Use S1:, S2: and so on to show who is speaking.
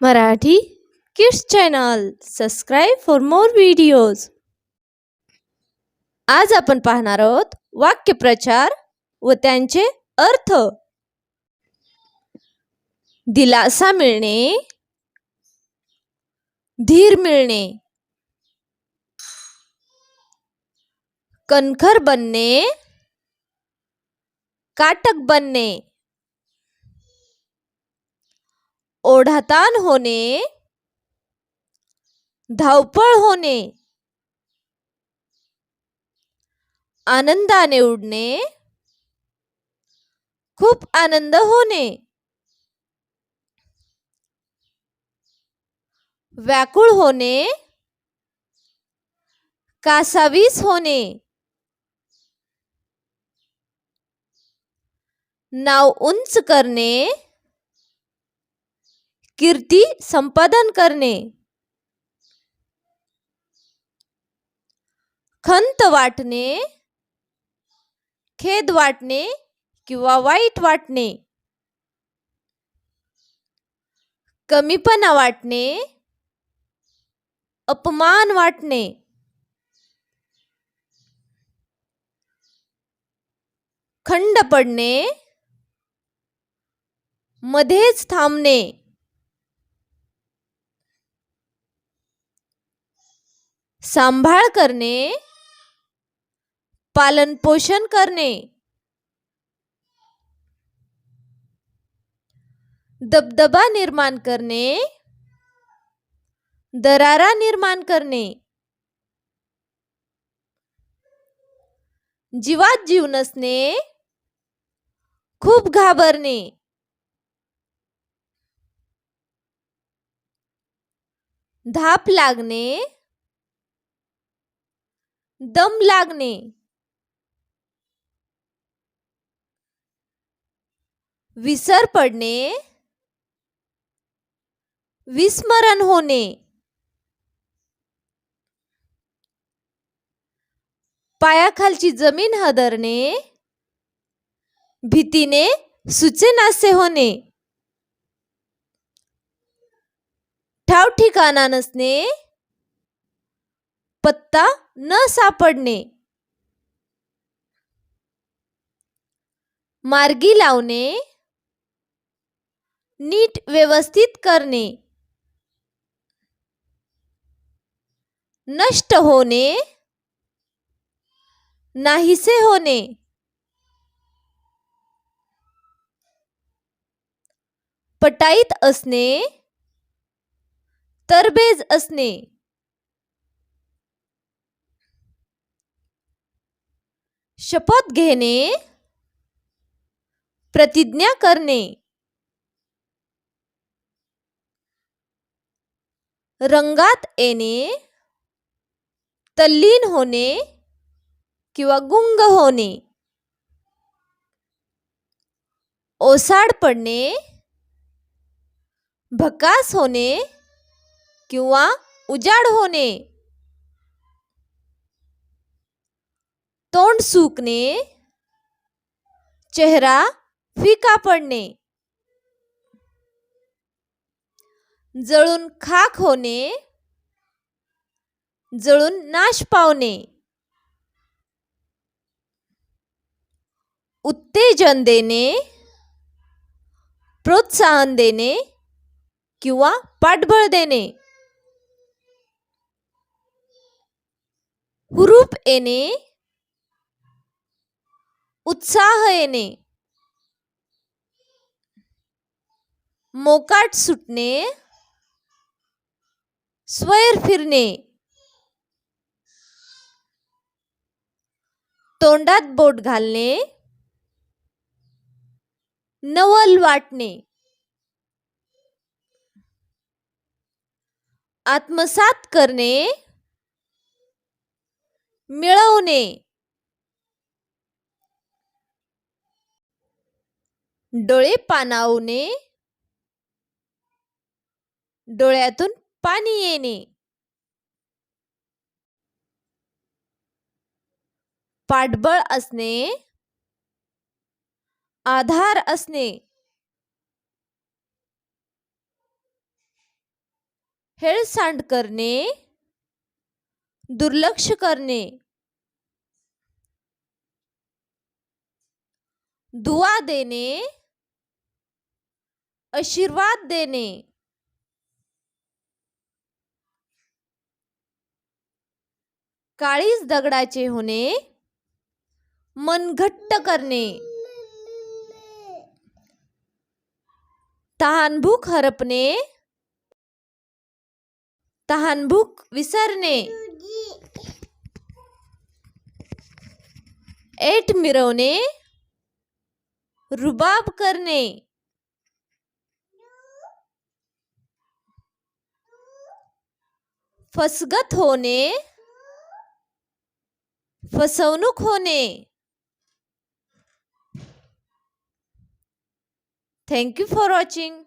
S1: Marathi kids channel. Subscribe for more videos. आज आपण पाहणार आहोत वाक्यप्रचार व त्यांचे अर्थ. दिलासा मिळणे. धीर मिळणे. कणखर बनणे. काटक बनणे. ओढाताण होणे धावपळ होणे आनंदाने उडणे खूप आनंद होणे. व्याकुळ होणे कासावीस होणे. नाव उंच करणे कीर्ती संपादन करणे. खंत वाटणे खेद वाटणे किंवा वाईट वाटणे. कमीपणा वाटणे अपमान वाटणे. खंड पडणे मध्येच थांबणे. सांभाळ करणे पालनपोषण करणे. दबदबा निर्माण करणे दरारा निर्माण करणे. जीवात जीव नसणे खूप घाबरणे. धाप लागणे दम लागणे. विसर पडणे. विस्मरण होणे. पायाखालची जमीन हदरणे. भीतीने सुचेनासे होणे. ठाव ठिकाणा नसणे. पत्ता न सापडणे. मार्गी लावणे. नीट व्यवस्थित करणे. नष्ट होणे. नाहीसे होणे. पटाईत असणे. तरबेज असणे. शपथ घेणे, प्रतिज्ञा करणे, रंगात येणे, तल्लीन होणे किंवा गुंग होणे, ओसाड पडणे, भकास होणे किंवा उजाड होणे. तोंड सुकणे चेहरा फिका पडणे जळून खाक होणे जळून नाश पावणे उत्तेजन देणे प्रोत्साहन देणे किंवा पाठबळ देणे. हुरूप येणे उत्साह येणे. मोकाट सुटणे. स्वैर फिरणे. तोंडात बोट घालणे. नवल वाटणे. आत्मसात करणे. मिळवणे. डोळे पाणावणे डोळ्यातून पाणी येणे. पाठबळ असणे आधार असणे. हेळसांड करणे दुर्लक्ष करणे. दुवा देणे आशीर्वाद देणे. काळीज दगडाचे होणे. मन घट्ट करणे. तहानभूक हरपणे. तहानभूक विसरणे. एट मिरवणे. रुबाब करणे. फसगत होणे फसवणूक होणे. Thank you for watching